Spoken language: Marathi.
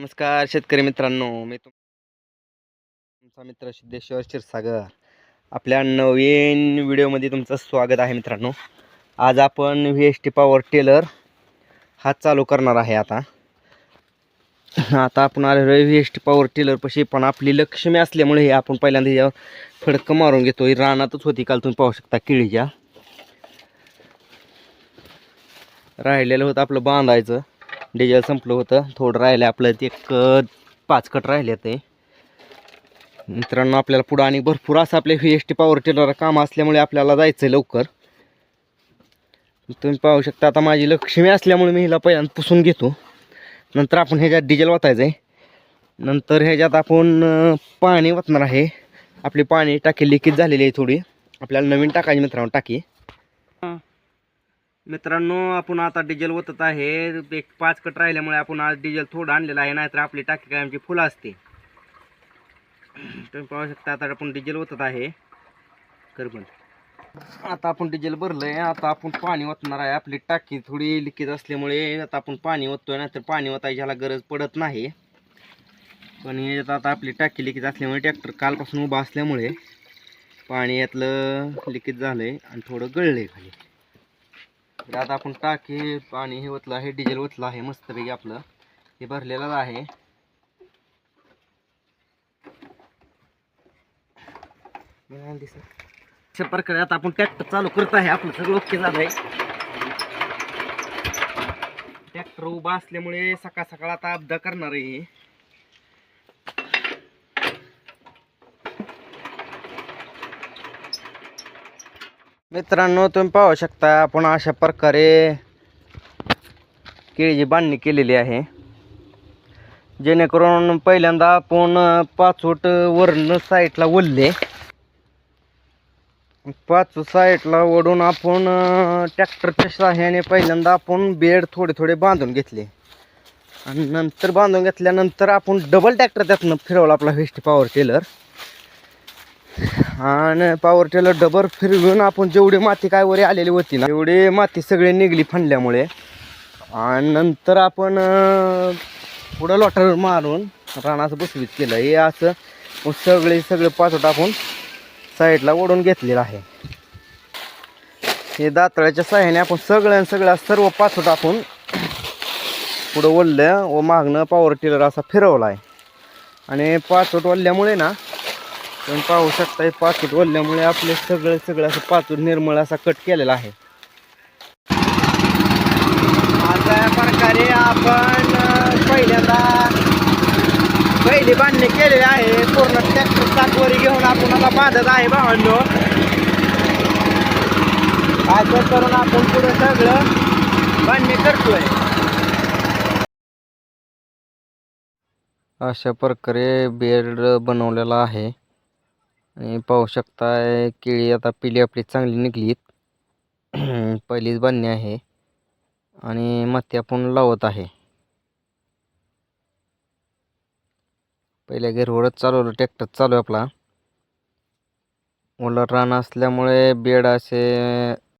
नमस्कार शेतकरी मित्रांनो मी तुम तुमचा मित्र सिद्धेश्वर क्षीरसागर. आपल्या नवीन व्हिडिओमध्ये तुमचं स्वागत आहे मित्रांनो. आज आपण V S T power tiller हा चालू करणार आहे आता. आता आपण आलेलो आहे व्ही एस टी पॉवर टेलरपाशी पण आपली लक्ष्मी असल्यामुळे हे आपण पहिल्यांदा याच्यावर फडकं मारून घेतो. ही रानातच होती काल तुम्ही पाहू शकता किळीच्या. राहिलेलं होतं आपलं बांधायचं. डिझेल संपलं होतं. थोडं राहिलं आपलं ते एक पाच कट राहिले ते. मित्रांनो आपल्याला पुढं आणि भरपूर असं आपल्या V S T power tiller काम असल्यामुळे आपल्याला जायचं आहे लवकर. तुम्ही पाहू शकता आता माझी लक्ष्मी असल्यामुळे मी हिला पहिल्यांदा पुसून घेतो. नंतर आपण ह्याच्यात डिझेल वाचायचं आहे नंतर ह्याच्यात आपण पाणी वाचणार आहे. आपली पाणी टाकी लिकेज झालेली आहे थोडी. आपल्याला नवीन टाकायची मित्रांनो टाकी. मित्रांनो आपण आता डिझेल ओतत आहे. एक पाच कट राहिल्यामुळे आपण आज डिझेल थोडं आणलेलं आहे नाहीतर आपली टाकी काय आमची फुलं असते. तुम्ही पाहू शकता आता आपण डिझेल ओतत आहे. करबन आता आपण डिझेल भरलंय आता आपण पाणी ओतणार आहे. आपली टाकी थोडी लिकेज असल्यामुळे आता आपण पाणी ओततोय नाहीतर पाणी ओतायची ह्याला गरज पडत नाही. पण याच्यात आता आपली टाकी लिकेज असल्यामुळे ट्रॅक्टर कालपासून उभा असल्यामुळे पाणी यातलं लिकेज झालंय आणि थोडं गळलंय खाली. तर आता आपण टाकी पाणी हे ओतलं आहे डिझेल ओतलं आहे मस्तपैकी आपलं. हे भरलेलं आहे. अशा प्रकारे आता आपण ट्रॅक्टर चालू करत आहे. आपलं सगळं ओके झालं आहे. ट्रॅक्टर उभा असल्यामुळे सकाळ सकाळ आता अपदा करणार आहे. मित्रांनो तुम्ही पाहू शकता आपण अशा प्रकारे केळीची बांधणी केलेली आहे. जेणेकरून पहिल्यांदा आपण पाचवट वरण साईडला ओढले. पाच साईडला ओढून आपण ट्रॅक्टरच्या सहाय्याने पहिल्यांदा आपण बेड थोडे थोडे बांधून घेतले. आणि नंतर बांधून घेतल्यानंतर आपण डबल ट्रॅक्टर त्यातनं फिरवला आपला वेस्ट पॉवर टेलर आणि पॉवर टेलर डबर फिरवून आपण जेवढी माती काय वरी आलेली होती ना तेवढी माती सगळी निघली फंडल्यामुळे. आणि नंतर आपण पुढं लॉटर मारून रानाचं बसवीत केलं. हे असं मग सगळे सगळे पाचोट आपण साईडला ओढून घेतलेलं आहे. हे दातळ्याच्या सहाय्याने आपण सगळ्या सगळ्या सर्व पाचोट आपण पुढं ओढलं व मागणं पॉवर टेलर असा फिरवला आहे आणि पाचोट ओढल्यामुळे ना पण पाहू शकता हे पाचूट ओढल्यामुळे आपले सगळं सगळं असं पाचूट निर्मळ असा कट केलेला आहे. अशा प्रकारे आपण पहिल्यांदा पहिली बांधणी केलेली आहे. पूर्ण ट्रॅक्टर चाकवरी घेऊन आपण आता बांधत आहे भावांनो असं करून आपण पुढे सगळं बांधणी करतोय. अशा प्रकारे बेड बनवलेला आहे. आणि पाहू शकताय केळी आता पिली आपली चांगली निघलीत. पहिलीच बांधणी आहे. आणि माती आपण लावत आहे. पहिल्या घरवरच चालवलं ट्रॅक्टर चालू आहे आपला. ओला रान असल्यामुळे बेड असे